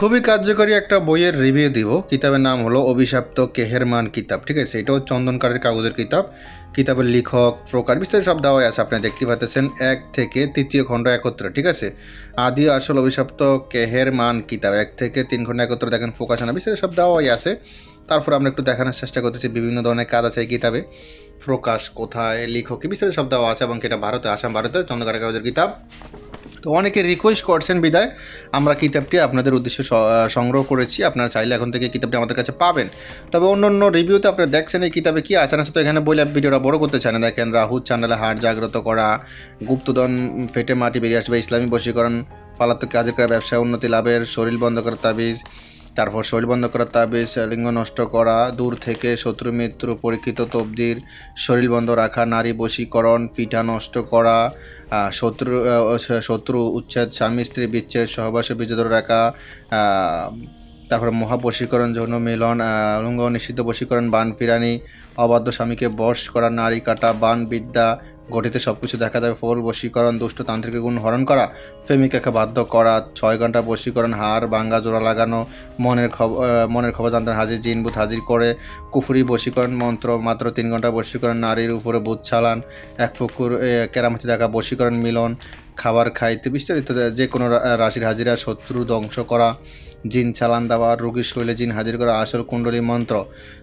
খুবই কার্যকরী একটা বইয়ের রিভিউ দিব। কিতাবের নাম হলো অভিশাপ্ত কেহেরমান কিতাব, ঠিক আছে? এটাও চন্দনকারের কাগজের কিতাব। কিতাবের লেখক, প্রকার বিস্তারিত সব দেওয়াই আছে, আপনি দেখতে পাচ্ছেন এক থেকে তৃতীয় খণ্ড একত্র, ঠিক আছে? আদি আসল অভিশপ্ত কেহেরমান কিতাব, এক থেকে তিন খণ্ড একত্রে, দেখেন আনা বিস্তারিত সব দেওয়াই আছে। তারপর আমরা একটু দেখানোর চেষ্টা করতেছি বিভিন্ন ধরনের কাজ আছে এই কিতাবে। প্রকাশ কোথায়, লেখক বিস্তারিত সব দেওয়া আছে এবং এটা ভারতে, আসাম, ভারতের চন্দ্রকারের কাগজের কিতাব। তো অনেকে রিকোয়েস্ট করছেন বিদায়। আমরা কিতাবটি আপনাদের উদ্দেশ্যে সংগ্রহ করেছি। আপনারা চাইলে এখন থেকে কিতাবটি আমাদের কাছে পাবেন। তবে অন্য অন্য রিভিউতে আপনারা দেখছেন এই কিতাবে কী আছে না তো এখানে বলে ভিডিওটা বড় করতে চান না। দেখেন রাহুল চ্যানেলে হাট জাগ্রত করা গুপ্তদন ফেটে মাটি বেরিয়ে আসবে, ইসলামী বশীকরণ পালাত্মক কাজের করা, ব্যবসায় উন্নতি, লাভের, শরীর বন্ধ করার তাবিজ তারপর শরীর বন্ধ করার তাবিজ, লিঙ্গ নষ্ট করা, দূর থেকে শত্রু মিত্র পরীক্ষিত তবদির, শরীর বন্ধ রাখা, নারী বশীকরণ, পিঠা নষ্ট করা শত্রু শত্রু উচ্ছেদ, স্বামী স্ত্রী বিচ্ছেদ, সহবাসে ধরে রাখা তারপরে মহাবশীকরণ যৌন মিলন লিঙ্গ নিষিদ্ধ বশীকরণ, বান পিরানি, অবাধ্য স্বামীকে বশ করা, নারী কাটা, বান বিদ্যা গঠিতে সবকিছু দেখা যাবে। ফল বশীকরণ, দুষ্ট তান্ত্রিক গুণ হরণ করা, প্রেমিকাকে বাধ্য করা, ছয় ঘণ্টা বশীকরণ হার বাঙ্গা, জোড়া লাগানো, মনের খবর মনের খবর জানতে হাজির জিনবুত হাজির করে, কুফুরি বশীকরণ মন্ত্র, মাত্র তিন ঘণ্টা বশীকরণ, নারীর উপরে বুধ ছালান এক ফুকুর কেরামতি দেখা বশীকরণ মিলন খাবার খাইতে বিস্তারিত, যে কোনো রাশির হাজিরা, শত্রু ধ্বংস করা, জিন চালান দেওয়া রোগীর শৈলে জিন হাজির করা, আসল কুণ্ডলী মন্ত্র।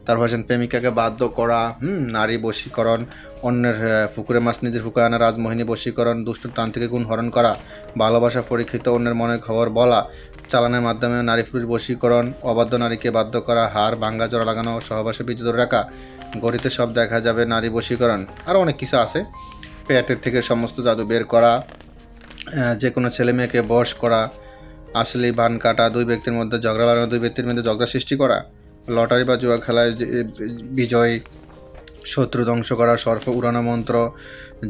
তারপর আছেন প্রেমিকাকে বাধ্য করা, হুম, নারী বশীকরণ, অন্যের পুকুরে মাছ নিজের পুকুরে আনা, রাজমোহিনী বশীকরণ, দুষ্ট তান্ত্রিক গুণ হরণ করা, ভালোবাসা পরীক্ষিত, অন্যের মনের খবর বলা, চালানের মাধ্যমে নারী পুরুষ বশীকরণ, অবাধ্য নারীকে বাধ্য করা হার ভাঙ্গা, জোড়া লাগানো, সহবাসে বিদ্যুৎ রাখা, গড়িতে সব দেখা যাবে নারী বশীকরণ আরও অনেক কিছু আছে। পেটের থেকে সমস্ত জাদু বের করা যে কোনো ছেলে মেয়েকে বশ করা, আসলে বান কাটা, দুই ব্যক্তির মধ্যে ঝগড়া লাগানো দুই ব্যক্তির মধ্যে ঝগড়া সৃষ্টি করা, লটারি বা জুয়া খেলায় বিজয়, শত্রু ধ্বংস করা, সর্প উড়ানো মন্ত্র,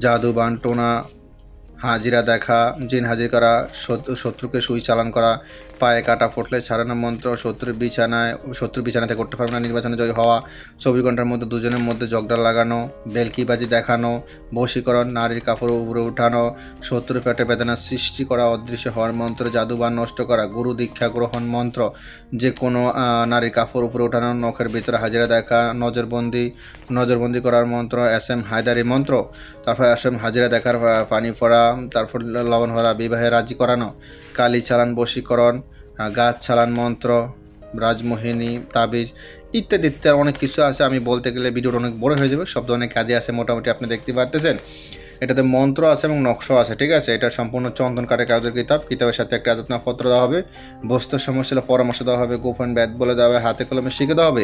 জাদু বান টোনা হাজিরা দেখা, জিন হাজির করা শত্রু- শত্রুকে সুই চালান করা, পায়ে কাটা ফুটলে ছাড়ানো মন্ত্র, শত্রুর বিছানায় শত্রু বিছানাতে করতে পারবে না, নির্বাচনে জয় হওয়া, চব্বিশ ঘণ্টার মধ্যে দুজনের মধ্যে জগডা লাগানো, বেলকিবাজি দেখানো, বশীকরণ, নারীর কাপড় উপরে উঠানো শত্রু পেটে বেদনা সৃষ্টি করা, অদৃশ্য হওয়ার মন্ত্র জাদুবান নষ্ট করা, গুরু দীক্ষা গ্রহণ মন্ত্র, যে কোনো নারীর কাপড় উপরে উঠানো, নখের ভিতরে হাজিরা দেখা, নজরবন্দি নজরবন্দি করার মন্ত্র, এস এম হায়দারি মন্ত্র, তারপর এস এম হাজিরা দেখার পানি পড়া তারপর লবণ ভরা বিবাহে রাজি করানো। কালি চালান বশীকরণ গাছ চালান, মন্ত্র, রাজমোহিনী, তাবিজ ইত্যাদি ইত্যাদি অনেক কিছু আছে। আমি বলতে গেলে ভিডিওটা অনেক বড় হয়ে যাবে। সব অনেক কাজে আছে মোটামুটি, আপনি দেখতে পাচ্ছেন এটাতে মন্ত্র আছে এবং নকশা আছে, ঠিক আছে? এটা সম্পূর্ণ চন্দন কাঠের কাগজের কিতাব। কিতাবের সাথে একটা আজাতনাপত্র দেওয়া হবে। বস্তুর সমস্যা পরামর্শ দেওয়া হবে, গোপন ব্যাদ বলে দেওয়া হবে, হাতে কলমে শিখে দেওয়া হবে।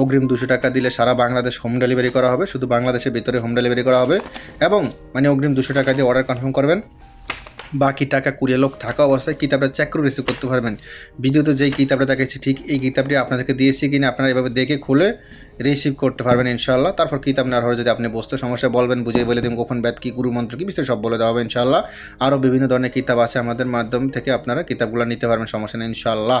অগ্রিম দুশো টাকা দিলে সারা বাংলাদেশ হোম ডেলিভারি করা হবে। শুধু বাংলাদেশের ভিতরে হোম ডেলিভারি করা হবে। এবং মানে অগ্রিম দুশো টাকা দিয়ে অর্ডার কনফার্ম করবেন। বাকি টাকা কুড়িয়ে লোক থাকা অবস্থায় কিতাবটা চেক করে রিসিভ করতে পারবেন। ভিডিওতে যেই কিতাবটা দেখাচ্ছি ঠিক এই কিতাবটি আপনাদেরকে দিয়েছি কিনা আপনারা এভাবে দেখে খুলে রিসিভ করতে পারবেন ইনশাল্লাহ তারপর কিতাব নেওয়ার হলে যদি আপনি বস্তু সমস্যা বলবেন, বুঝিয়ে বলে দিন গোপন ব্যাত কি, গুরু মন্ত্র কি, বিস্তারিত সব বলে দেওয়া হবে ইনশাল্লাহ আরও বিভিন্ন ধরনের কিতাব আছে আমাদের মাধ্যম থেকে আপনারা কিতাবগুলো নিতে পারবেন, সমস্যা নেই ইনশাল্লাহ